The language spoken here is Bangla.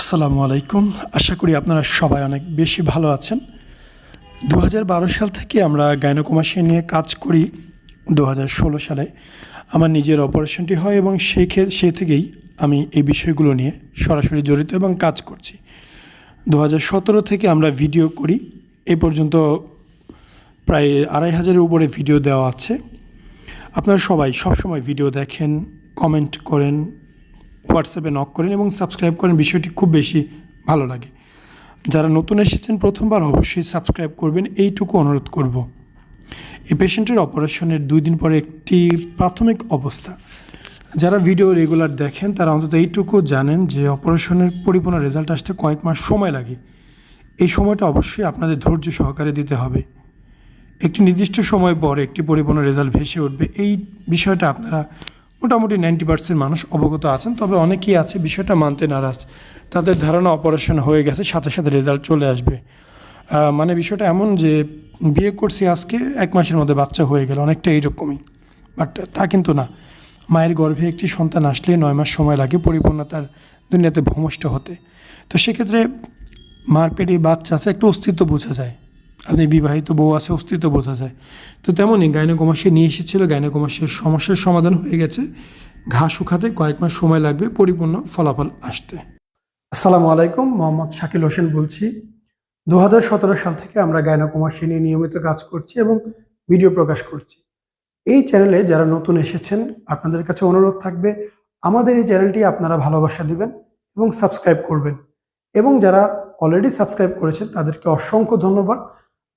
আসসালামু আলাইকুম। আশা করি আপনারা সবাই অনেক বেশি ভালো আছেন। দু হাজার বারো সাল থেকে আমরা গাইনোকমাসি নিয়ে কাজ করি দু হাজার ষোলো সালে। আমার নিজের অপারেশনটি হয় এবং সেই সেই থেকেই আমি এই বিষয়গুলো নিয়ে সরাসরি জড়িত এবং কাজ করছি। দু হাজার সতেরো থেকে আমরা ভিডিও করি। এ পর্যন্ত প্রায় আড়াই হাজারের উপরে ভিডিও দেওয়া আছে। আপনারা সবাই সবসময় ভিডিও দেখেন, কমেন্ট করেন হোয়াটসঅ্যাপে নক করেন এবং সাবস্ক্রাইব করেন, বিষয়টি খুব বেশি ভালো লাগে। যারা নতুন এসেছেন প্রথমবার, অবশ্যই সাবস্ক্রাইব করবেন। এইটুকু অনুরোধ করব। এই পেশেন্টের অপারেশনের দুই দিন পরে একটি প্রাথমিক অবস্থা। যারা ভিডিও রেগুলার দেখেন, তারা অন্তত এইটুকু জানেন যে অপারেশনের পরিপূর্ণ রেজাল্ট আসতে কয়েক মাস সময় লাগে। এই সময়টা অবশ্যই আপনাদের ধৈর্য সহকারে দিতে হবে। একটি নির্দিষ্ট সময় পর একটি পরিপূর্ণ রেজাল্ট ভেসে উঠবে। এই বিষয়টা আপনারা মোটামুটি নাইনটি পার্সেন্ট মানুষ অবগত আছেন, তবে অনেকেই আছে বিষয়টা মানতে নারাজ। তাদের ধারণা অপারেশন হয়ে গেছে, সাথে সাথে রেজাল্ট চলে আসবে। মানে বিষয়টা এমন যে, বিয়ে করছি আজকে, এক মাসের মধ্যে বাচ্চা হয়ে গেল, অনেকটা এইরকমই। বাট তা কিন্তু না। মায়ের গর্ভে একটি সন্তান আসলে নয় মাস সময় লাগে পরিপূর্ণতার দুনিয়াতে ভূমিষ্ঠ হতে। তো সেক্ষেত্রে মার পেটে বাচ্চা আছে, একটু অস্তিত্ব বোঝা যায়। আপনি বিবাহিত বউ আছে অস্তিত্ব বোঝা যায় তো তেমনই গাইনোকমাসে নিয়ে এসেছিল, গাইনোকমাসের সমস্যার সমাধান হয়ে গেছে। ঘা শুকাতে কয়েক মাস সময় লাগবে পরিপূর্ণ ফলাফল আসতে। আসসালামু আলাইকুম, মোহাম্মদ শাকিল হোসেন বলছি। দু হাজার সতেরো সাল থেকে আমরা গাইনোকমাসি নিয়ে নিয়মিত কাজ করছি এবং ভিডিও প্রকাশ করছি। এই চ্যানেলে যারা নতুন এসেছেন, আপনাদের কাছে অনুরোধ থাকবে, আমাদের এই চ্যানেলটি আপনারা ভালোবাসা দিবেন এবং সাবস্ক্রাইব করবেন। এবং যারা অলরেডি সাবস্ক্রাইব করেছেন, তাদেরকে অসংখ্য ধন্যবাদ।